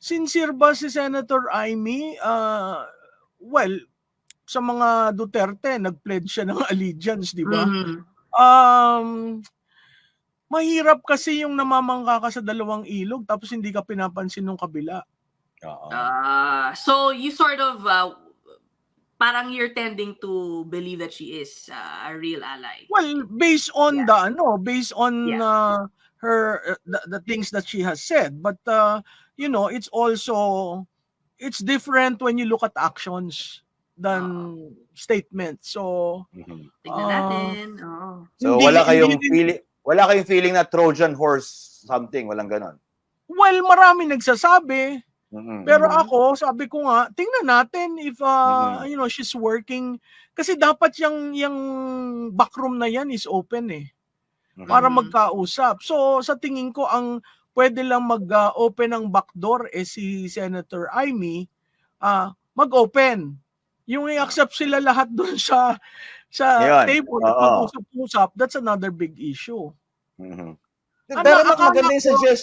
sincere ba si Senator Amy? Uh, well, sa mga Duterte, nag-pledge siya ng allegiance, di ba? Mhm. Um, mahirap kasi yung namamangka ka sa dalawang ilog tapos hindi ka pinapansin ng kabila. Ah, so you sort of uh, parang you're tending to believe that she is uh, a real ally. Well, based on Yeah. the ano, based on Yeah. uh, her uh, the, the things that she has said, but uh, you know, it's also it's different when you look at actions than statements. So, Mhm. Tignan Ah. natin. Oh. So Hindi- wala kayong hindi- feeling wala kayong feeling na Trojan horse something, walang ganon. well, marami nagsasabi, Mhm. pero Mhm. ako, sabi ko nga, tingnan natin if uh, Mhm. you know, she's working kasi dapat yung yung backroom na yan is open eh. Mhm. para magkausap. So sa tingin ko ang pwede lang mag-open ng backdoor eh si Senator Amy ah mag-open. Yung i-accept sila lahat doon sa sa Ayun, table at mag-usap-usap, that's another big issue. Mhm. Ano, Pero maganda yung ko- suggest